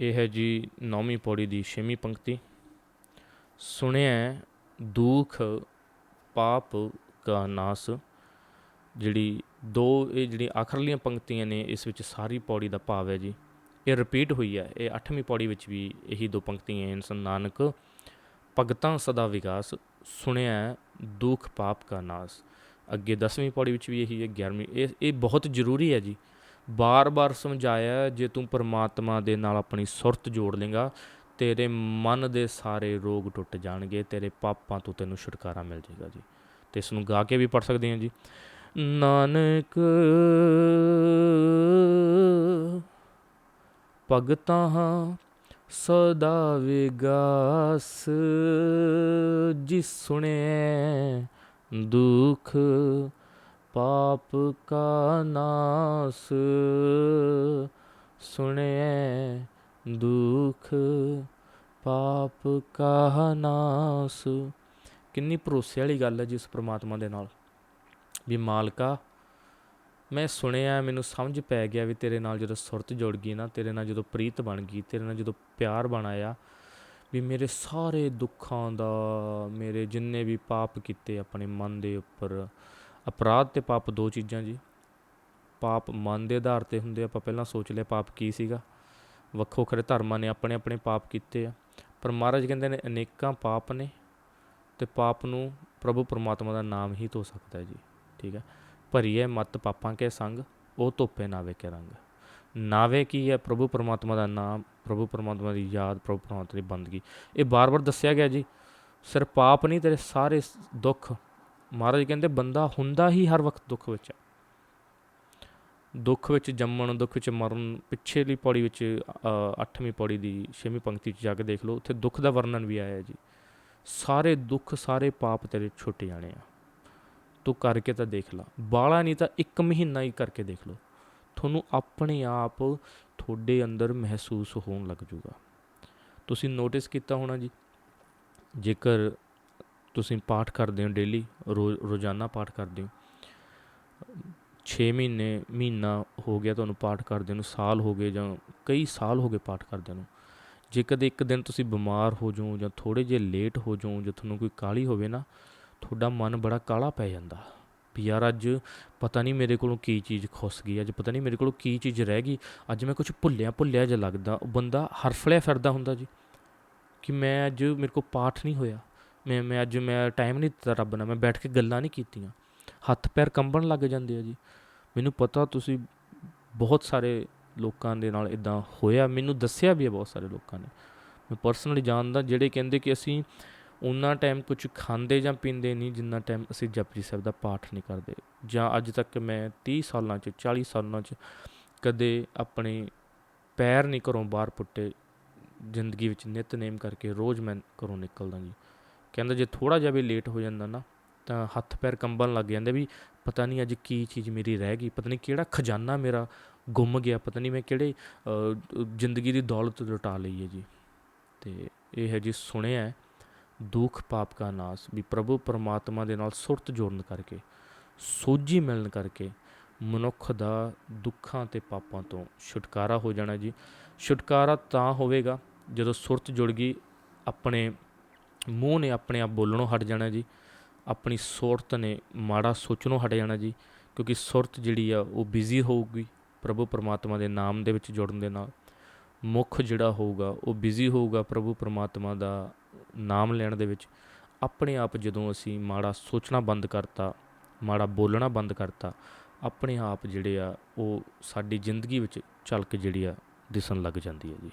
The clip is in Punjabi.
ਇਹ ਹੈ ਜੀ ਨੌਵੀਂ ਪੌੜੀ ਦੀ ਛੇਵੀਂ ਪੰਕਤੀ। ਸੁਣਿਆ ਦੁੱਖ, ਪਾਪ ਕਾ ਨਾਸ ਜਿਹੜੀ ਦੋ, ਇਹ ਜਿਹੜੀ ਆਖਰਲੀਆਂ ਪੰਕਤੀਆਂ ਨੇ, ਇਸ ਵਿੱਚ ਸਾਰੀ ਪੌੜੀ ਦਾ ਭਾਵ ਹੈ ਜੀ। ਇਹ ਰਿਪੀਟ ਹੋਈ ਹੈ, ਇਹ 8ਵੀਂ ਪੌੜੀ ਵਿੱਚ ਵੀ ਇਹੀ ਦੋ ਪੰਕਤੀਆਂ ਹਨ, ਸਨ ਨਾਨਕ, ਭਗਤਾਂ ਸਦਾ ਵਿਕਾਸ ਸੁਣਿਆ ਦੁੱਖ, ਪਾਪ ਕਾ ਨਾਸ ਅੱਗੇ 10ਵੀਂ ਪੌੜੀ ਵਿੱਚ ਵੀ ਇਹੀ ਹੈ 11ਵੀਂ ਇਹ ਇਹ ਬਹੁਤ ਜ਼ਰੂਰੀ ਹੈ ਜੀ। ਬਾਰ-ਬਾਰ ਸਮਝਾਇਆ ਜੇ ਤੂੰ ਪਰਮਾਤਮਾ ਦੇ ਨਾਲ ਆਪਣੀ ਸੁਰਤ ਜੋੜ ਲੇਗਾ, ਤੇਰੇ ਮਨ ਦੇ ਸਾਰੇ ਰੋਗ ਟੁੱਟ ਜਾਣਗੇ, ਤੇਰੇ ਪਾਪਾਂ ਤੋਂ ਤੈਨੂੰ ਛੁਟਕਾਰਾ ਮਿਲ ਜਾਏਗਾ ਜੀ। ਤੇ ਇਸ ਨੂੰ ਗਾ ਕੇ ਵੀ ਪੜ ਸਕਦੇ ਹਾਂ ਜੀ। ਨਾਨਕ ਭਗਤਾਂ ਸਦਾ ਵਿਗਾਸ, ਜਿਸ ਸੁਣੇ ਦੁਖ ਪਾਪ ਕਾ ਨਾਸ, ਸੁਣੇ ਦੁਖ ਪਾਪ ਕਾ ਨਾਸ। ਕਿੰਨੀ ਭਰੋਸੇ ਵਾਲੀ ਗੱਲ ਹੈ ਜੀ ਉਸ ਪ੍ਰਮਾਤਮਾ ਦੇ ਨਾਲ, ਵੀ ਮਾਲਕਾ, ਮੈਂ ਸੁਣਿਆ, ਮੈਨੂੰ ਸਮਝ ਪੈ ਗਿਆ ਵੀ ਤੇਰੇ ਨਾਲ ਜਦੋਂ ਸੁਰਤ ਜੁੜ ਗਈ ਨਾ, ਤੇਰੇ ਨਾਲ ਜਦੋਂ ਪ੍ਰੀਤ ਬਣ ਗਈ, ਤੇਰੇ ਨਾਲ ਜਦੋਂ ਪਿਆਰ ਬਣਾਇਆ ਵੀ ਮੇਰੇ ਸਾਰੇ ਦੁੱਖਾਂ ਦਾ, ਮੇਰੇ ਜਿੰਨੇ ਵੀ ਪਾਪ ਕੀਤੇ ਆਪਣੇ ਮਨ ਦੇ ਉੱਪਰ ਅਪਰਾਧ ਤੇ ਪਾਪ ਦੋ ਚੀਜ਼ਾਂ ਜੀ। ਪਾਪ ਮਨ ਦੇ ਆਧਾਰ ਤੇ ਹੁੰਦੇ ਆਪਾਂ ਪਹਿਲਾਂ ਸੋਚ ਲਿਆ ਪਾਪ ਕੀ ਸੀਗਾ। ਵੱਖੋ ਵੱਖਰੇ ਧਰਮਾਂ ਨੇ ਆਪਣੇ ਆਪਣੇ ਪਾਪ ਕੀਤੇ ਆ। ਪਰ ਮਹਾਰਾਜ ਕਹਿੰਦੇ ਨੇ ਅਨੇਕਾਂ ਪਾਪ ਨੇ ਤੇ ਪਾਪ ਨੂੰ ਪ੍ਰਭੂ ਪਰਮਾਤਮਾ ਦਾ ਨਾਮ ਹੀ ਧੋ ਸਕਦਾ ਹੈ ਜੀ। ਠੀਕ ਹੈ? ਭਰੀਏ ਮਤ ਪਾਪਾਂ ਕੇ ਸੰਗ, ਉਹ ਧੋਪੇ ਨਾਵੇ ਕੇ ਰੰਗ। ਨਾਵੇ ਕੀ ਹੈ? ਪ੍ਰਭੂ ਪਰਮਾਤਮਾ ਦਾ ਨਾਮ, ਪ੍ਰਭੂ ਪਰਮਾਤਮਾ ਦੀ ਯਾਦ, ਪ੍ਰਭੂ ਪਰਮਾਤਮਾ ਦੀ ਬੰਦਗੀ। ਇਹ ਬਾਰ-ਬਾਰ ਦੱਸਿਆ ਗਿਆ ਜੀ ਸਿਰ ਪਾਪ ਨਹੀਂ, ਤੇਰੇ ਸਾਰੇ ਦੁੱਖ ਮਹਾਰਾਜ ਕਹਿੰਦੇ, ਬੰਦਾ ਹੁੰਦਾ ਹੀ ਹਰ ਵਕਤ ਦੁੱਖ ਵਿੱਚ ਹੈ। ਦੁੱਖ ਵਿੱਚ ਜੰਮਣ, ਦੁੱਖ ਵਿੱਚ ਮਰਨ ਪਿੱਛੇ ਲਈ ਪੌੜੀ ਵਿੱਚ 8ਵੀਂ ਪੌੜੀ ਦੀ 6ਵੀਂ ਪੰਕਤੀ 'ਚ ਜਾ ਕੇ ਦੇਖ ਲਓ, ਉੱਥੇ ਦੁੱਖ ਦਾ ਵਰਣਨ ਵੀ ਆਇਆ ਹੈ ਜੀ। ਸਾਰੇ ਦੁੱਖ, ਸਾਰੇ ਪਾਪ ਤੇਰੇ ਛੁੱਟ ਜਾਣੇ ਆ। ਤੂੰ ਕਰਕੇ ਤਾਂ ਦੇਖ ਲਾ। ਬਾਲਾ ਨਹੀਂ ਤਾਂ ਇੱਕ ਮਹੀਨਾ ਹੀ ਕਰਕੇ ਦੇਖ ਲਓ। ਤੁਹਾਨੂੰ ਆਪਣੇ ਆਪ ਤੁਹਾਡੇ ਅੰਦਰ ਮਹਿਸੂਸ ਹੋਣ ਲੱਗ ਜੂਗਾ। ਤੁਸੀਂ ਨੋਟਿਸ ਕੀਤਾ ਹੋਣਾ ਜੀ, ਜੇਕਰ ਤੁਸੀਂ ਪਾਠ ਕਰਦੇ ਹੋ ਡੇਲੀ ਰੋਜ਼ਾਨਾ ਪਾਠ ਕਰਦੇ ਹੋ। 6 ਮਹੀਨੇ, ਮਹੀਨਾ ਹੋ ਗਿਆ ਤੁਹਾਨੂੰ ਪਾਠ ਕਰਦੇ ਨੂੰ, ਸਾਲ ਹੋ ਗਏ ਜਾਂ ਕਈ ਸਾਲ ਹੋ ਗਏ ਪਾਠ ਕਰਦੇ ਨੂੰ। ਜੇ ਕਦੇ ਇੱਕ ਦਿਨ ਤੁਸੀਂ ਬਿਮਾਰ ਹੋ ਜਾਓ ਜਾਂ ਥੋੜੇ ਜਿਹੇ ਲੇਟ ਹੋ ਜਾਓ, ਜਾਂ ਤੁਹਾਨੂੰ ਕੋਈ ਕਾਲੀ ਹੋਵੇ ਨਾ, ਤੁਹਾਡਾ ਮਨ ਬੜਾ ਕਾਲਾ ਪੈ ਜਾਂਦਾ। ਵੀ ਯਾਰ ਅੱਜ ਪਤਾ ਨਹੀਂ ਮੇਰੇ ਕੋਲੋਂ ਕੀ ਚੀਜ਼ ਖੁੱਸ ਗਈ, ਅੱਜ ਪਤਾ ਨਹੀਂ ਮੇਰੇ ਕੋਲੋਂ ਕੀ ਚੀਜ਼ ਰਹਿ ਗਈ, ਅੱਜ ਮੈਂ ਕੁਝ ਭੁੱਲਿਆ ਭੁੱਲਿਆ ਜਿਹਾ ਲੱਗਦਾ, ਉਹ ਬੰਦਾ ਹਰਫਲਿਆ ਫਿਰਦਾ ਹੁੰਦਾ ਜੀ, ਕਿ ਮੈਂ ਅੱਜ ਮੇਰੇ ਕੋਲ ਪਾਠ ਨਹੀਂ ਹੋਇਆ। ਮੈਂ ਮੈਂ ਅੱਜ ਮੈਂ ਟਾਈਮ ਨਹੀਂ ਦਿੱਤਾ ਰੱਬ ਨਾਲ, ਮੈਂ ਬੈਠ ਕੇ ਗੱਲਾਂ ਨਹੀਂ ਕੀਤੀਆਂ। ਹੱਥ ਪੈਰ ਕੰਬਣ ਲੱਗ ਜਾਂਦੇ ਆ ਜੀ। ਮੈਨੂੰ ਪਤਾ ਤੁਸੀਂ ਬਹੁਤ ਸਾਰੇ ਲੋਕਾਂ ਦੇ ਨਾਲ ਇਦਾਂ ਹੋਇਆ, ਮੈਨੂੰ ਦੱਸਿਆ ਵੀ ਹੈ ਬਹੁਤ ਸਾਰੇ ਲੋਕਾਂ ਨੇ। ਮੈਂ ਪਰਸਨਲੀ ਜਾਣਦਾ ਜਿਹੜੇ ਕਹਿੰਦੇ ਕਿ ਅਸੀਂ ਉਹਨਾਂ ਟਾਈਮ ਕੁਝ ਖਾਂਦੇ ਜਾਂ ਪੀਂਦੇ ਨਹੀਂ, ਜਿੰਨਾ ਟਾਈਮ ਅਸੀਂ ਜਪਜੀ ਸਾਹਿਬ ਦਾ ਪਾਠ ਨਹੀਂ ਕਰਦੇ। ਜਾਂ ਅੱਜ ਤੱਕ ਮੈਂ 30 ਸਾਲਾਂ 'ਚ 40 ਸਾਲਾਂ 'ਚ ਕਦੇ ਆਪਣੇ ਪੈਰ ਨਹੀਂ ਘਰੋਂ ਬਾਹਰ ਪੁੱਟੇ, ਜ਼ਿੰਦਗੀ ਵਿੱਚ ਨਿਤਨੇਮ ਕਰਕੇ ਰੋਜ਼ ਮੈਂ ਘਰੋਂ ਨਿਕਲਦਾ ਜੀ। ਕਹਿੰਦਾ ਜੇ ਥੋੜਾ ਜਿਹਾ ਵੀ ਲੇਟ ਹੋ ਜਾਂਦਾ ਨਾ, ਤਾਂ ਹੱਥ ਪੈਰ ਕੰਬਣ ਲੱਗ ਜਾਂਦੇ ਵੀ ਪਤਾ ਨਹੀਂ ਅੱਜ ਕੀ ਚੀਜ਼ ਮੇਰੀ ਰਹਿ ਗਈ, ਪਤਾ ਨਹੀਂ ਕਿਹੜਾ ਖਜ਼ਾਨਾ ਮੇਰਾ ਗੁੰਮ ਗਿਆ, ਪਤਾ ਨਹੀਂ ਮੈਂ ਕਿਹੜੇ ਜ਼ਿੰਦਗੀ ਦੀ ਦੌਲਤ ਲੁਟਾ ਲਈ ਹੈ ਜੀ। ਤੇ ਇਹ ਹੈ ਜੀ ਸੁਣਿਆ ਦੁੱਖ ਪਾਪ ਕਾ ਨਾਸ, ਵੀ ਪ੍ਰਭੂ ਪਰਮਾਤਮਾ ਦੇ ਨਾਲ ਸੁਰਤ ਜੋੜਨ ਕਰਕੇ, ਸੋਝੀ ਮਿਲਣ ਕਰਕੇ ਮਨੁੱਖ ਦਾ ਦੁੱਖਾਂ ਤੇ ਪਾਪਾਂ ਤੋਂ ਛੁਟਕਾਰਾ ਹੋ ਜਾਣਾ ਜੀ। ਛੁਟਕਾਰਾ ਤਾਂ ਹੋਵੇਗਾ ਜਦੋਂ ਸੁਰਤ ਜੁੜ ਗਈ ਆਪਣੇ ਮੂੰਹ ਨੇ ਆਪਣੇ ਆਪ ਬੋਲਣੋਂ ਹਟ ਜਾਣਾ ਜੀ। ਆਪਣੀ ਸੁਰਤ ਨੇ ਮਾੜਾ ਸੋਚਣੋਂ ਹਟ ਜਾਣਾ ਜੀ, ਕਿਉਂਕਿ ਸੁਰਤ ਜਿਹੜੀ ਆ ਉਹ ਬਿਜ਼ੀ ਹੋਊਗੀ ਪ੍ਰਭੂ ਪਰਮਾਤਮਾ ਦੇ ਨਾਮ ਦੇ ਵਿੱਚ ਜੁੜਨ ਦੇ ਨਾਲ। ਮੁੱਖ ਜਿਹੜਾ ਹੋਊਗਾ ਉਹ ਬਿਜ਼ੀ ਹੋਊਗਾ ਪ੍ਰਭੂ ਪਰਮਾਤਮਾ ਦਾ ਨਾਮ ਲੈਣ ਦੇ ਵਿੱਚ। ਆਪਣੇ ਆਪ ਜਦੋਂ ਅਸੀਂ ਮਾੜਾ ਸੋਚਣਾ ਬੰਦ ਕਰਤਾ, ਮਾੜਾ ਬੋਲਣਾ ਬੰਦ ਕਰਤਾ, ਆਪਣੇ ਆਪ ਜਿਹੜੇ ਆ ਉਹ ਸਾਡੀ ਜ਼ਿੰਦਗੀ ਵਿੱਚ ਝਲਕ ਜਿਹੜੀ ਆ ਦਿਸਣ ਲੱਗ ਜਾਂਦੀ ਹੈ ਜੀ।